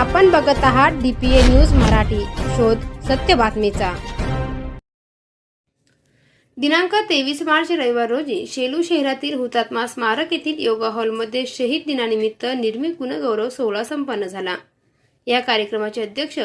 आपण बघत आहात डीपीए न्यूज मराठी. शोध सत्य बातमीचा. दिनांक तेवीस मार्च रविवार रोजी शेलू शहरातील हुतात्मा स्मारक येथील योगा हॉलमध्ये शहीद दिनानिमित्त निर्मित गुणगौरव सोहळा संपन्न झाला. या कार्यक्रमाचे अध्यक्ष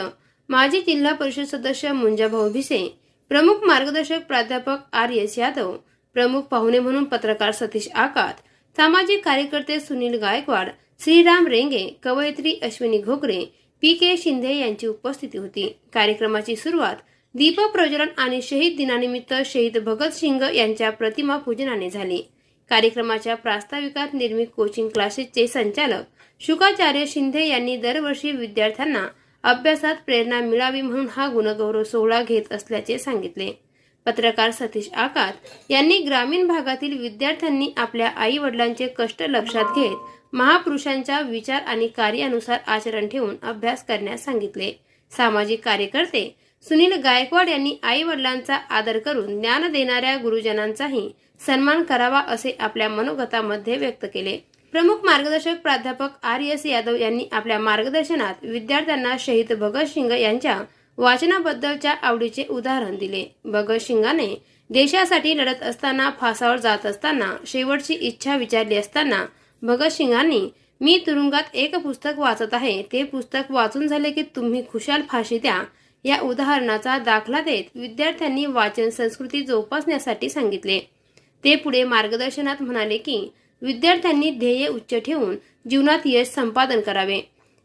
माजी जिल्हा परिषद सदस्य मुंजाभाऊ भिसे प्रमुख मार्गदर्शक प्राध्यापक आर एस यादव प्रमुख पाहुणे म्हणून पत्रकार सतीश आकात सामाजिक कार्यकर्ते सुनील गायकवाड श्रीराम रेंगे कवयित्री अश्विनी घोगरे पी के शिंदे यांची उपस्थिती होती. कार्यक्रमाची सुरुवात दीप प्रज्वलन आणि शहीद दिनानिमित्त शहीद भगतसिंग यांच्या प्रतिमा पूजनाने झाली. कार्यक्रमाच्या प्रास्ताविकात निर्मित कोचिंग क्लासेसचे संचालक शुकाचार्य शिंदे यांनी दरवर्षी विद्यार्थ्यांना अभ्यासात प्रेरणा मिळावी म्हणून हा गुणगौरव सोहळा घेत असल्याचे सांगितले. पत्रकार सतीश आकात यांनी ग्रामीण भागातील विद्यार्थ्यांनी आपल्या आई वडिलांचे कष्ट लक्षात घेत महापुरुषांच्या विचार आणि कार्यानुसार आचरण ठेवून अभ्यास करण्यास सांगितले. सामाजिक कार्यकर्ते सुनील गायकवाड यांनी आई वडिलांचा आदर करून ज्ञान देणाऱ्या गुरुजनांचाही सन्मान करावा असे आपल्या मनोगतामध्ये व्यक्त केले. प्रमुख मार्गदर्शक प्राध्यापक आर एस यादव यांनी आपल्या मार्गदर्शनात विद्यार्थ्यांना शहीद भगतसिंग यांच्या वाचनाबद्दलच्या आवडीचे उदाहरण दिले. भगतसिंगाने देशासाठी लढत असताना फासावर जात असताना शेवटची इच्छा विचारली असताना भगतसिंगांनी मी तुरुंगात एक पुस्तक वाचत आहे. ते पुस्तक वाचून झाले की तुम्ही खुशाल फाशी द्या या उदाहरणाचा दाखला देत विद्यार्थ्यांनी वाचन संस्कृती जोपासण्यासाठी सांगितले. ते पुढे मार्गदर्शनात म्हणाले की विद्यार्थ्यांनी ध्येय उच्च ठेवून जीवनात यश संपादन करावे.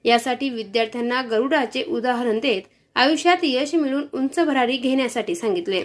यासाठी विद्यार्थ्यांना गरुडाचे उदाहरण देत आयुष्यात यश मिळून उंच भरारी घेण्यासाठी सांगितले.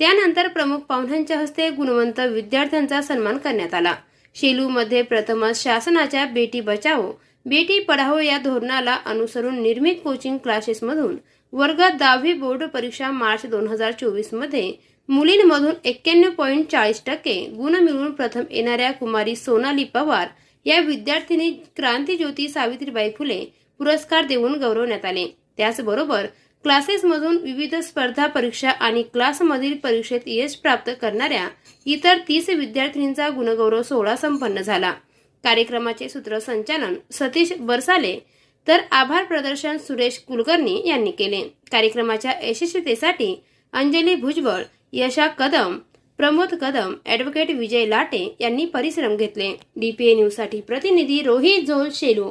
त्यानंतर प्रमुख पाहुण्यांच्या हस्ते गुणवंत विद्यार्थ्यांचा सन्मान करण्यात आला. शेलूमध्ये प्रथमच शासनाच्या बेटी बचाओ बेटी पढाओ या धोरणाला अनुसरून निर्मित कोचिंग क्लासेसमधून वर्ग दहावी बोर्ड परीक्षा मार्च दोन हजार चोवीसमध्ये मुलींमधून एक्क्याण्णव पॉईंट चाळीस टक्के गुण मिळवून प्रथम येणाऱ्या कुमारी सोनाली पवार या विद्यार्थिनी क्रांतीज्योती सावित्रीबाई फुले पुरस्कार देऊन गौरवण्यात आले. त्याचबरोबर क्लासेसमधून विविध स्पर्धा परीक्षा आणि क्लासमधील परीक्षेत यश प्राप्त करणाऱ्या इतर तीस विद्यार्थिनींचा गुणगौरव सोहळा संपन्न झाला. कार्यक्रमाचे सूत्रसंचालन सतीश बरसाले तर आभार प्रदर्शन सुरेश कुलकर्णी यांनी केले. कार्यक्रमाच्या यशस्वीतेसाठी अंजली भुजबळ यशा कदम प्रमोद कदम ॲडव्होकेट विजय लाटे यांनी परिश्रम घेतले. डीपीए न्यूजसाठी प्रतिनिधी रोहित झोल शेलू.